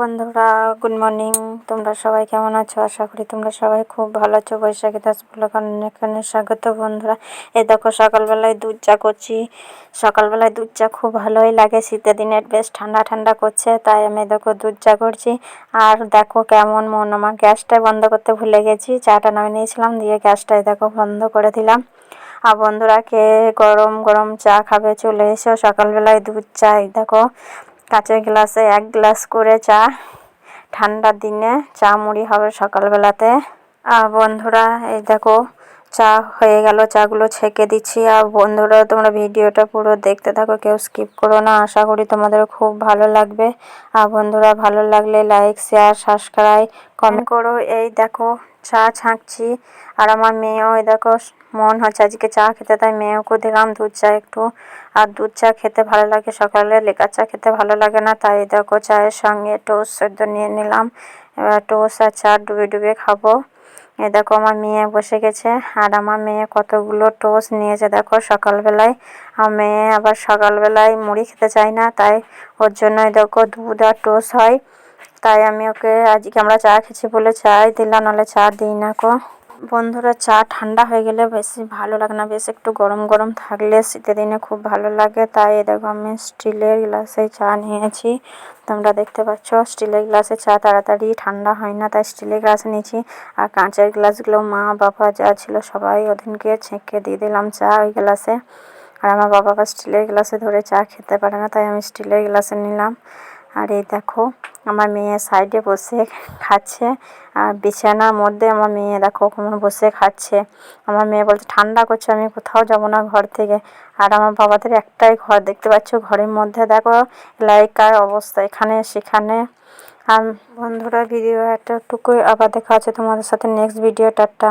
বন্ধুরা good morning তোমরা সবাই কেমন আছো? আশা করি তোমরা সবাই খুব ভালো আছো। বৈশাখী দাস ব্লগার এখানে স্বাগত বন্ধুরা। এ দেখো, সকালবেলায় দুধ চা করছি। সকালবেলায় দুধ চা খুব ভালোই লাগে। শীতের দিনের বেশ ঠান্ডা ঠান্ডা করছে, তাই আমি দেখো দুধ চা করছি। আর দেখো কেমন মন, আমার গ্যাসটাই বন্ধ করতে ভুলে গেছি। চাটা নামিয়ে নিয়েছিলাম, দিয়ে গ্যাসটাই দেখো বন্ধ করে দিলাম। আর বন্ধুরা কে গরম গরম চা খাবে চলে এসো। সকালবেলায় দুধ চা এই দেখো। কাঁচের গ্লাসে এক গ্লাস করে চা। ঠান্ডার দিনে চা মুড়ি হবে সকালবেলাতে। আর বন্ধুরা, এই দেখো চা হয়ে গেল, চাগুলো ছেঁকে দিচ্ছি। আর বন্ধুরা, তোমরা ভিডিওটা পুরো দেখতে থাকো, কেউ স্কিপ করো না। আশা করি তোমাদের খুব ভালো লাগবে। আর বন্ধুরা, ভালো লাগলে লাইক শেয়ার সাবস্ক্রাইব কমেন্ট করো। এই দেখো, চা ছাঁকছি। আর আমার মেয়েও, এই দেখো, মন হচ্ছে আজকে চা খেতে, তাই মেয়েকে দিলাম দুধ চা একটু। আর দুধ চা খেতে ভালো লাগে সকালে, লেকার চা খেতে ভালো লাগে না, তাই দেখো, চায়ের সঙ্গে টোস্ট সেদ্ধ নিয়ে নিলাম। এবার টোস্ট আর চা ডুবে ডুবে খাব। এ দেখো আমার মেয়ে বসে গেছে, আর আমার মেয়ে কতগুলো টোস নিয়েছে। দেখো সকালবেলায় আমার মেয়ে আবার সকালবেলায় মুড়ি খেতে চায় না, তাই ওর জন্য দেখো দুধ আর টোস হয়। তাই আমি ওকে আজকে আমরা চা খেয়েছি বলে চাই দিলাম, নাহলে চা দিই না কো। বন্ধুরা, চা ঠান্ডা হয়ে গেলে বেশি ভালো লাগে না। বেশ একটু গরম গরম থাকলে শীতের দিনে খুব ভালো লাগে। তাই দেখো আমি স্টিলের গ্লাসে চা নিয়েছি। তোমরা দেখতে পাচ্ছ, স্টিলের গ্লাসে চা তাড়াতাড়ি ঠান্ডা হয় না, তাই স্টিলের গ্লাসে নিয়েছি। আর কাঁচের গ্লাসগুলো মা বাবা যা ছিল সবাই ওদিনকে ছেঁকে দিয়ে দিলাম চা ওই গ্লাসে। আর আমার বাবা আবার স্টিলের গ্লাসে ধরে চা খেতে পারে না, তাই আমি স্টিলের গ্লাসে নিলাম। আর এই দেখো, আমার মেয়ে সাইডে বসে খাচ্ছে, আর বিছানার মধ্যে আমার মেয়ে দেখো কেমন বসে খাচ্ছে। আমার মেয়ে বলছে, ঠান্ডা করছে, আমি কোথাও যাব না ঘর থেকে। আর আমার বাবাদের একটাই ঘর, দেখতে পাচ্ছ ঘরের মধ্যে, দেখো লাইকার অবস্থা, এখানে, সেখানে। আর বন্ধুরা ভিডিও একটা টুকুই আবার দেখা আছে তোমাদের সাথে নেক্সট ভিডিও টাটা।